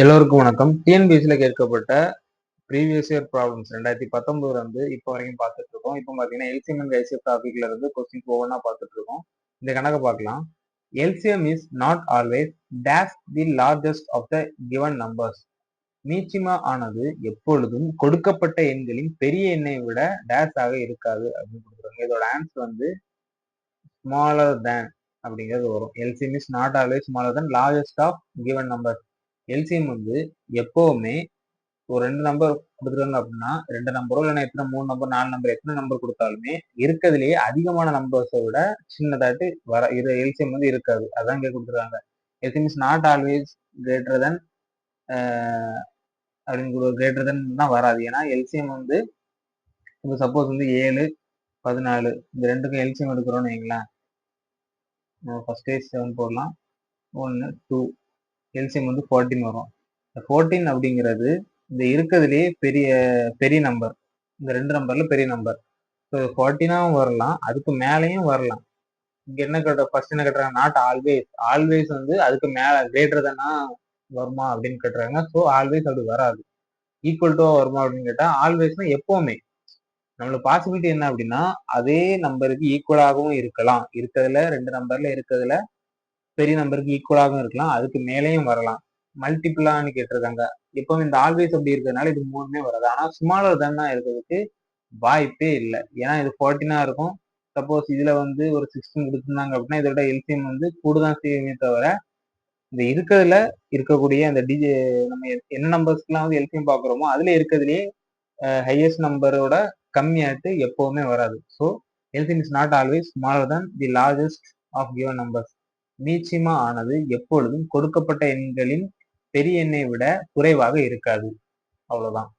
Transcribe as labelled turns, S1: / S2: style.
S1: எல்லோருக்கும் வணக்கம். டிஎன்பிஎஸ்சியில் கேட்கப்பட்ட ப்ரீவியஸ் இயர் ப்ராப்ளம்ஸ் ரெண்டாயிரத்தி பத்தொன்பதுல இருந்து இப்போ வரைக்கும் பார்த்துட்டு இருக்கோம் இப்போ பார்த்தீங்கன்னா எல்சிஎம் அண்ட் ஐசிஎஃப் டாபிக்ல இருந்து கொஸ்டின்ஸ் ஒவ்வொன்றா பார்த்துட்டு இருக்கோம் இந்த கணக்கை பார்க்கலாம். LCM is not always dash the largest of the given numbers மீச்சிமா ஆனது எப்பொழுதும் கொடுக்கப்பட்ட எண்களின் பெரிய எண்ணை விட டேஷ் ஆக இருக்காது அப்படின்னு கொடுக்குறாங்க. இதோட ஆன்சர் வந்து ஸ்மாலர் தேன் அப்படிங்கிறது வரும். LCM is not always smaller than largest of given number LCM வந்து எப்போவுமே ஒரு ரெண்டு நம்பர் கொடுத்துருக்காங்க அப்படின்னா ரெண்டு நம்பரோ இல்லைன்னா எத்தனை மூணு நம்பர் நாலு நம்பர் எத்தனை நம்பர் கொடுத்தாலுமே இருக்கிறதுலேயே அதிகமான நம்பர்ஸை விட சின்னதாட்டு வர இது எல்சிஎம் வந்து இருக்காது. அதான் இங்கே கொடுத்துருக்காங்க. LCM is not always greater than அப்படின்னு கிரேட்டர் தென் தான் வராது. ஏன்னா எல்சிஎம் வந்து இப்போ சப்போஸ் வந்து ஏழு பதினாலு இந்த ரெண்டுக்கும் எல்சிஎம் எடுக்கிறோன்னு வைங்களேன் ஃபர்ஸ்ட் ஏஜ் செவன் போடலாம். ஒன்று டூ எல்சிஎம் வந்து ஃபோர்டீன் வரும். இந்த ஃபோர்டீன் அப்படிங்கிறது இந்த இருக்கிறதுலேயே பெரிய பெரிய நம்பர் இந்த ரெண்டு நம்பர்ல பெரிய நம்பர் ஸோ ஃபோர்டீனாகவும் வரலாம். அதுக்கு மேலேயும் வரலாம். இங்கே என்ன கேட்ட ஃபர்ஸ்ட் என்ன கேட்டுறாங்க நாட் ஆல்வேஸ் ஆல்வேஸ் வந்து அதுக்கு மேலே கிரேட்டர் தானா வருமா அப்படின்னு கேட்டுறாங்க ஸோ ஆல்வேஸ் அப்படி வராது. ஈக்குவல் டு வருமா அப்படின்னு கேட்டால் ஆல்வேஸ்னா எப்போவுமே. நம்மளோட பாசிபிலிட்டி என்ன அப்படின்னா அதே நம்பருக்கு ஈக்குவலாகவும் இருக்கலாம். இருக்கிறதுல ரெண்டு நம்பர்ல இருக்கிறதுல பெரிய நம்பருக்கு ஈக்குவலாகவும் இருக்கலாம். அதுக்கு மேலேயும் வரலாம். மல்டிபிளான்னு கேட்டிருக்காங்க. எப்பவும் இந்த ஆல்வேஸ் அப்படி இருக்கிறதுனால இது மூணுமே வராது. ஆனால் ஸ்மாலர் தான் இருக்கிறதுக்கு வாய்ப்பே இல்லை. ஏன்னா இது ஃபோர்டீனா இருக்கும். சப்போஸ் இதுல வந்து ஒரு சிக்ஸ்டீன் கொடுத்துருந்தாங்க அப்படின்னா இதோட எல்சிஎம் வந்து கூடுதான் செய்யுமே தவிர இந்த இருக்கிறதுல இருக்கக்கூடிய அந்த டிஜி நம்ம என்ன நம்பர்ஸ்க்குலாம் வந்து எல்சிஎம் பார்க்குறோமோ அதுல இருக்கிறதுலேயே ஹையஸ்ட் நம்பரோட கம்மியாட்டு எப்பவுமே வராது. So LCM is not always smaller than the largest of given numbers மீச்சிமா ஆனது எப்பொழுதும் கொடுக்கப்பட்ட எண்களின் பெரிய எண்ணை விட குறைவாக இருக்காது. அவ்வளவுதான்.